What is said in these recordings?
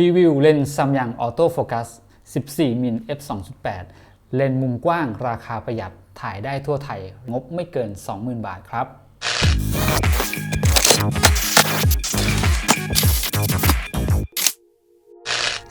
รีวิวเลนส์ซัมยังออโต้โฟกัส 14 มิล f 2.8 เลนส์มุมกว้างราคาประหยัดถ่ายได้ทั่วไทย งบไม่เกิน 20,000 บาทครับ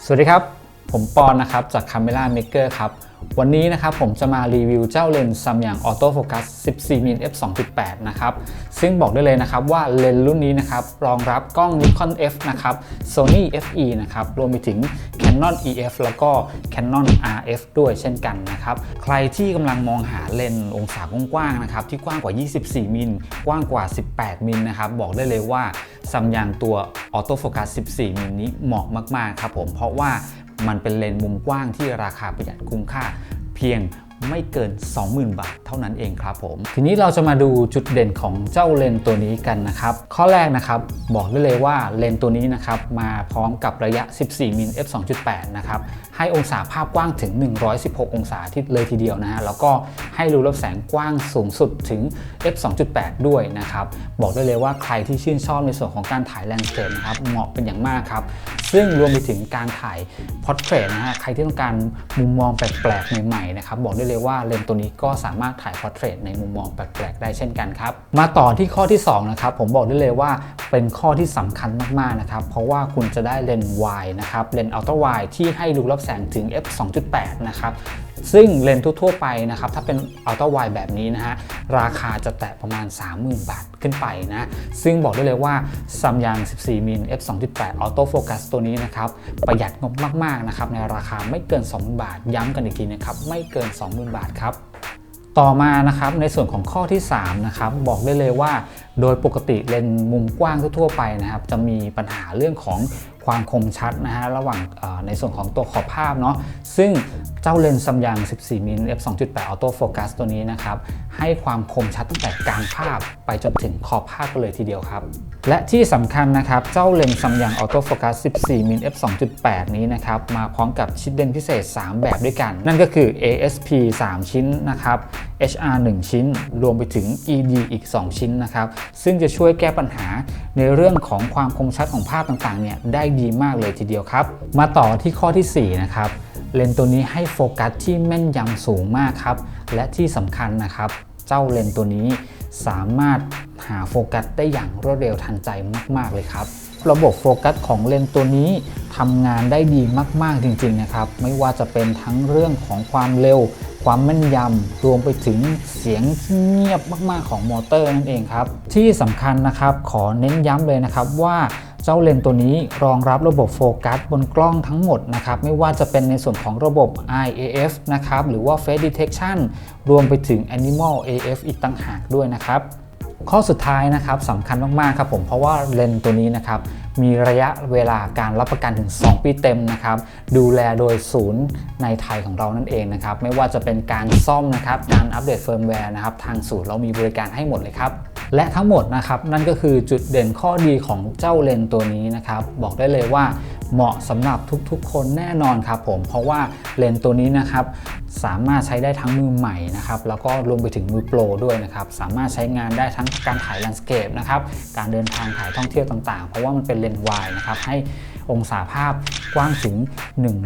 สวัสดีครับ ผมปอนนะครับจาก Camera Maker ครับ วันนี้นะครับผมจะมารีวิวเจ้าเลนส์ซัมยังออโต้โฟกัส14มิล f 2.8 นะครับ ซึ่งบอกได้เลยนะครับว่าเลนส์รุ่นนี้นะครับรองรับกล้อง Nikon F นะครับ Sony FE นะครับ รวมไปถึง Canon EF แล้วก็ Canon RF ด้วยเช่นกันนะครับ ใครที่กำลังมองหาเลนส์องศากว้างๆนะครับที่กว้างกว่า 24 มิล กว้างกว่า 18 มิลนะครับบอกได้เลยว่าซัมยังตัวออโต้โฟกัส14 มิลนี้เหมาะมากๆครับผมเพราะว่า มันเป็นเลนส์มุมกว้างที่ราคาประหยัดคุ้มค่า เพียงไม่เกิน 20,000 บาทเท่านั้นเองครับผม ทีนี้เราจะมาดูจุดเด่นของเจ้าเลนตัวนี้กันนะครับ ข้อแรกนะครับ บอกได้เลยว่าเลนตัวนี้นะครับ มาพร้อมกับระยะ 14 มิล f 2.8 นะครับ ให้องศาภาพกว้างถึง 116 องศาที่เลยทีเดียวนะฮะ แล้วก็ให้รูรับแสงกว้างสูงสุดถึง f 2.8 ด้วยนะครับ บอกได้เลยว่าใครที่ชื่นชอบในส่วนของการถ่ายแลนด์สเคปนะครับ เหมาะเป็นอย่างมากครับ ซึ่งรวมไปถึงการถ่ายพอร์เทรตนะฮะใครที่ต้องการมุมมองแปลกๆใหม่ๆนะครับบอกได้เลยว่าเลนส์ตัวนี้ก็สามารถถ่ายพอร์เทรตในมุมมองแปลกๆได้เช่นกันครับ มาต่อที่ข้อที่2นะครับผมบอกได้เลยว่าเป็นข้อที่สำคัญมากๆนะครับเพราะว่าคุณจะได้เลนส์วายนะครับเลนส์อัลตร้าไวที่ให้รูรับแสงถึง f 2.8นะครับ ซึ่งเลนส์ทั่วๆไปนะครับถ้าเป็นอัลตร้าไวแบบนี้นะฮะราคาจะแตะประมาณ 30,000 บาทขึ้นไปนะซึ่งบอกได้เลยว่าซัมยัง 14มิล f 2.8ออโต้โฟกัสตัวนี้นะครับประหยัดงบมากๆนะครับในราคาไม่เกิน 20,000 บาท ย้ำกันอีกทีนะครับไม่เกิน 20,000 บาทครับต่อมานะครับในส่วนของข้อที่3นะครับบอกได้เลยว่า โดยปกติเลนส์มุมกว้างทั่วไปนะครับจะมีปัญหาเรื่องของ ความคมชัดนะฮะระหว่างในส่วนของตัวขอบภาพเนาะซึ่งเจ้าเลนส์ซัมยัง 14 มิล f 2.8ออโต้โฟกัสตัวนี้นะครับ ให้ความคมชัดตั้งแต่กลางภาพไปจนถึงขอบภาพกันเลยทีเดียวครับ และที่สำคัญนะครับ เจ้าเลนส์ซัมยังออโต้โฟกัส14 มิล f 2.8 นี้นะครับ มาพร้อมกับชิดเลนส์พิเศษ 3 แบบด้วยกัน นั่นก็คือ ASP 3 ชิ้นนะครับ HR 1 ชิ้น รวมไปถึง ED อีก 2 ชิ้นนะครับ ซึ่งจะช่วยแก้ปัญหา ในเรื่องของความคมชัดของภาพต่างๆเนี่ยได้ดีมากเลยทีเดียวครับ มาต่อที่ข้อที่ 4 นะครับเลนส์ตัวนี้ให้โฟกัสที่แม่นยำสูงมากครับ และที่สำคัญนะครับ เจ้าเลนส์ตัวนี้สามารถหาโฟกัสได้อย่างรวดเร็วทันใจมาก ๆ เลยครับ ระบบโฟกัสของเลนส์ตัวนี้ทำงานได้ดีมาก ๆ จริง ๆ นะครับ ไม่ว่าจะเป็นทั้งเรื่องของความเร็ว ความแม่นยำรวมไปถึงเสียงที่เงียบมากๆของมอเตอร์นั่นเองครับ ที่สำคัญนะครับขอเน้นย้ำเลยนะครับว่าเจ้าเลนตัวนี้รองรับระบบโฟกัสบนกล้องทั้งหมดนะครับไม่ว่าจะเป็นในส่วนของระบบ IAF นะครับหรือว่า Face Detection รวมไปถึง Animal AF อีกต่างหากด้วยนะครับ ข้อสุดท้ายนะครับสำคัญมากๆครับผมเพราะว่าเลนส์ตัวนี้นะครับมีระยะเวลาการรับประกันถึง 2 ปีเต็มนะครับดูแลโดยศูนย์ในไทยของเรานั่นเองนะครับไม่ว่าจะเป็นการซ่อมนะครับการอัปเดตเฟิร์มแวร์นะครับทางศูนย์เรามีบริการให้หมดเลยครับและทั้งหมดนะครับนั่นก็คือจุดเด่นข้อดีของเจ้าเลนส์ตัวนี้นะครับบอกได้เลยว่า เหมาะสำหรับทุกๆ คนแน่นอนครับผม เพราะว่าเลนส์ตัวนี้นะครับสามารถใช้ได้ทั้งมือใหม่นะครับแล้วก็รวมไปถึงมือโปรด้วยนะครับสามารถใช้งานได้ทั้งการถ่ายแลนด์สเคปนะครับการเดินทางถ่ายท่องเที่ยวต่างๆ เพราะว่ามันเป็นเลนส์วายนะครับให้องศาภาพกว้างถึง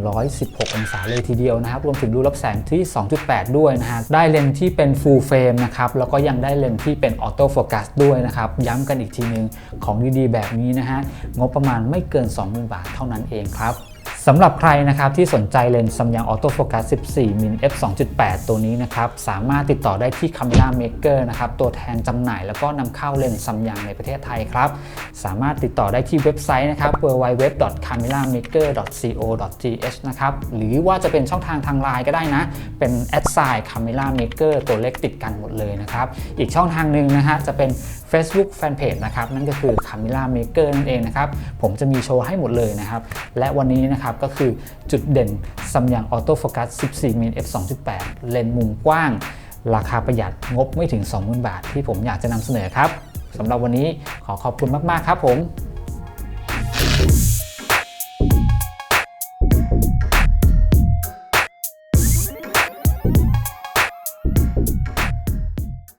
116 องศาเลยทีเดียวนะครับ รวมถึงรูรับแสงที่ 2.8 ด้วยนะฮะ ได้เลนส์ที่เป็น full frame นะครับ แล้วก็ยังได้เลนส์ที่เป็นออโต้โฟกัสด้วยนะครับ ย้ำกันอีกทีนึง ของดีๆ แบบนี้นะฮะ งบประมาณไม่เกิน 20,000 บาทเท่านั้นเองครับสำหรับใครนะครับที่สนใจเลนส์ซัมยังออโต้โฟกัส 14 มิล f 2.8 ตัวนี้นะครับสามารถติดต่อได้ที่ Camera Maker นะครับตัวแทนจำหน่ายแล้วก็นำเข้าเลนส์ซัมยังในประเทศไทยครับ สามารถติดต่อได้ที่เว็บไซต์นะครับ www.cameramaker.co.th นะครับหรือว่าจะเป็นช่องทางทางไลน์ก็ได้นะ เป็น a d s i g n Camera Maker ตัวเล็กติดกันหมดเลยนะครับ อีกช่องทางหนึ่งนะฮะจะเป็น Facebook Fanpage นะครับนั่นก็คือ Camera Maker นั่นเองนะครับผมจะมีโชว์ให้หมดเลยนะครับ และวันนี้นะครับก็คือจุดเด่นซัมยังออโต้โฟกัส 14 มิล f 2.8 เลนส์มุมกว้าง ราคาประหยัดงบไม่ถึง 20,000 บาท ที่ผมอยากจะนำเสนอครับสำหรับวันนี้ขอขอบคุณมาก ๆ ครับผม